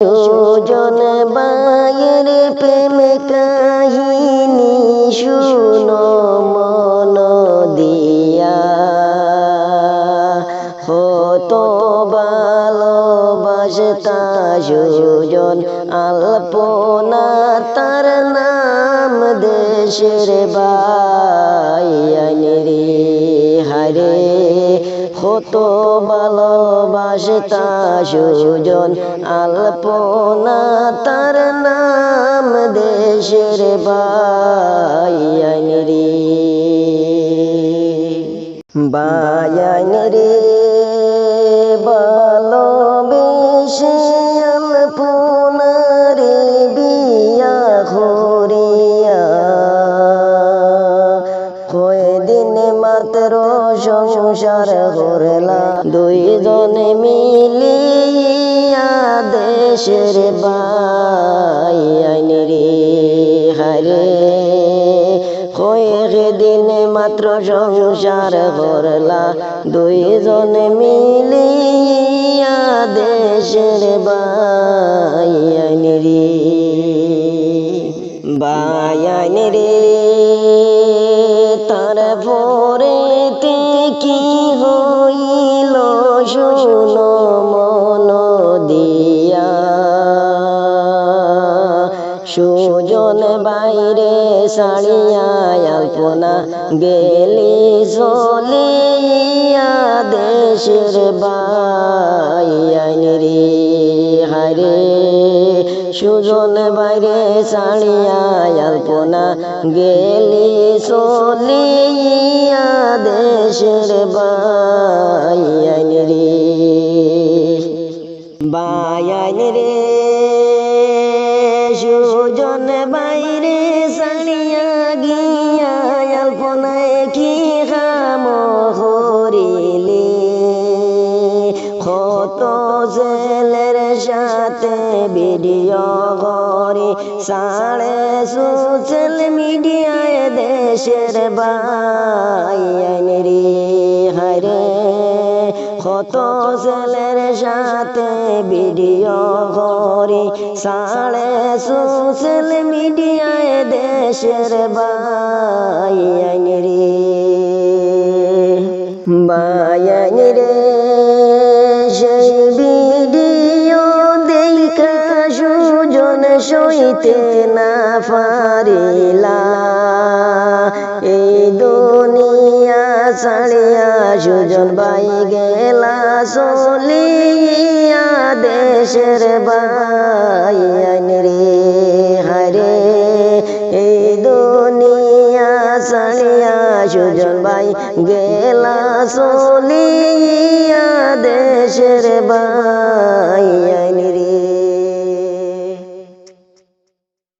সুজন বায়ের প্রেম কাহিনী শুনো, মন দিয়া। হতো ভালোবাসতা সুজন, আলপনা তার নাম দেশের বাইয়ানি হারে হতো ভালোবাসতা সুজন আলপনা তার নাম দেশের বায়ান রে। বায়ান রে ভালোবেসে সংসার করলা দুইজনে মিলিয়া দেশের বাইন রে হারে। কয়েকদিন মাত্র সংসার করলা দুইজনে মিলিয়া দেশের বাইন রে বায়ান রে শুনো মন দিয়া। সুজন বাইরে সাড়িয়া আলপনা গেলি চলিয়া দেশের বাইন রে হারে। সুজন বাইরে সাড়িয়া আলপনা গেলি চলিয়া দেশের বাইন বায়ান রে সুজন বাইরে সাড়িয়া গিয়া আলপনায় কি খাম হরিলে কত ছেলের সাথে ভিডিও করে সাড়ে সোশ্যাল মিডিয়ায় দেশের বাইন কত ছেলের সাথে ভিডিও করে, সাড়ে সোশ্যাল মিডিয়ায় দেশের বাইন রে বাইন রে সেই ভিডিও দেখা সুজন সইতে না পারিলা। এই দুনিয়া ছাড়িয়া সুজন বাই গেলা সলিয়া দেশের রে হারে এই দুনিয়া ছাড়িয়া সুজন বাই গেলা সলিয়া দেশের বাই